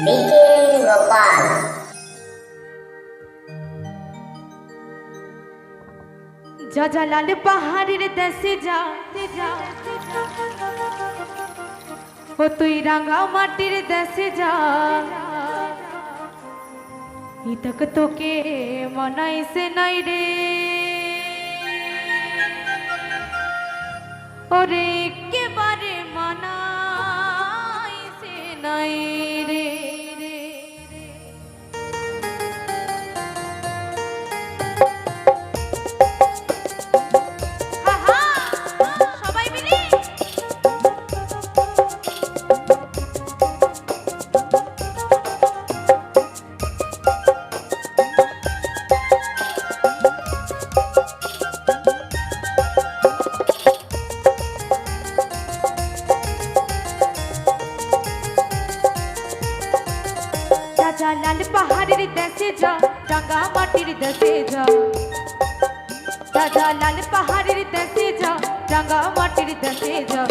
বিকেন গোপাল যা যা লাল পাহাড়ের দেশে যা ও তুই রাঙা মাটির দেশে যা ইতক তোকে মনাইছে নাই রে ওরে রাজা লাল পাহাড়ের দেশে যা রাঙা মাটির দেশে যা রাজা লাল পাহাড়ের দেশে যা রাঙা মাটির দেশে যা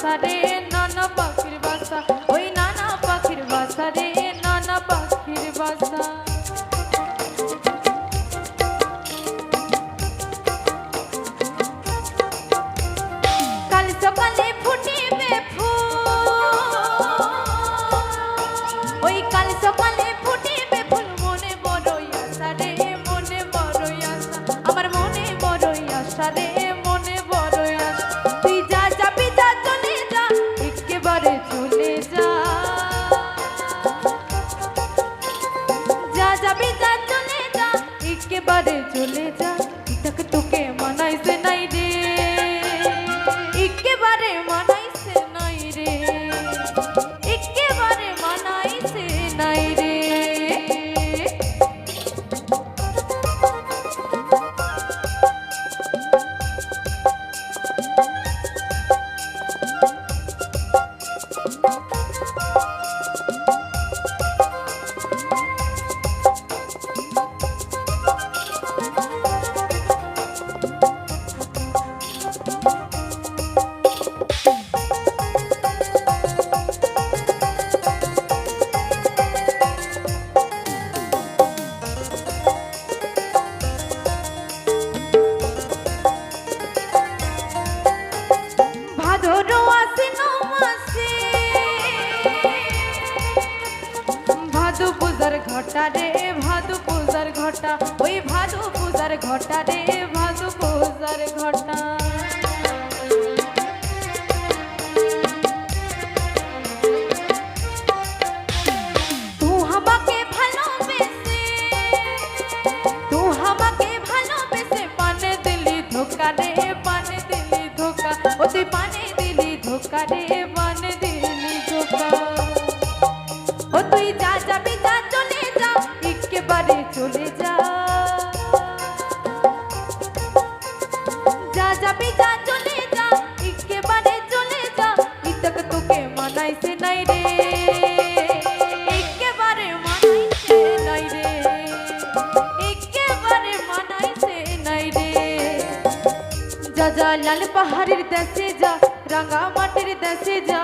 বাসা রে নন পাখির বাসা। ওই পূজার ঘটা রে ভাদু পূজার ঘটা ওই ভাদু পূজার ঘটা রে ভাদু পূজার ঘটা তু আমাকে ভালোবেসে তু আমাকে ভালোবেসে পানে দিলি ধোকা রে পানে দিলি ধোকা ও তুই পানে দিলি ধোকা রে পানে দিলি ধোকা ও তুই যা যাবি যা চলে যা একেবারে চলে যা। যা যাবি যা চলে যা, একেবারে চলে যা ইতক তোকে মানাইছে নাই রে। একেবারে মানাইছে নাই রে। একেবারে মানাইছে নাই রে। যা যা লাল পাহাড়ের দেশে যা, রাঙা মাটির দেশে যা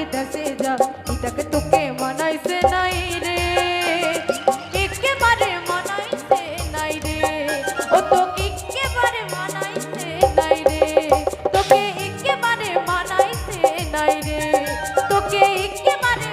খালি দেশে যা ইটাকে তোকে মানাইছে নাই রে। একেবারে মানাইছে নাই রে। ও তো একেবারে মানাইছে নাই রে। তোকে একেবারে মানাইছে নাই রে। তোকে একেবারে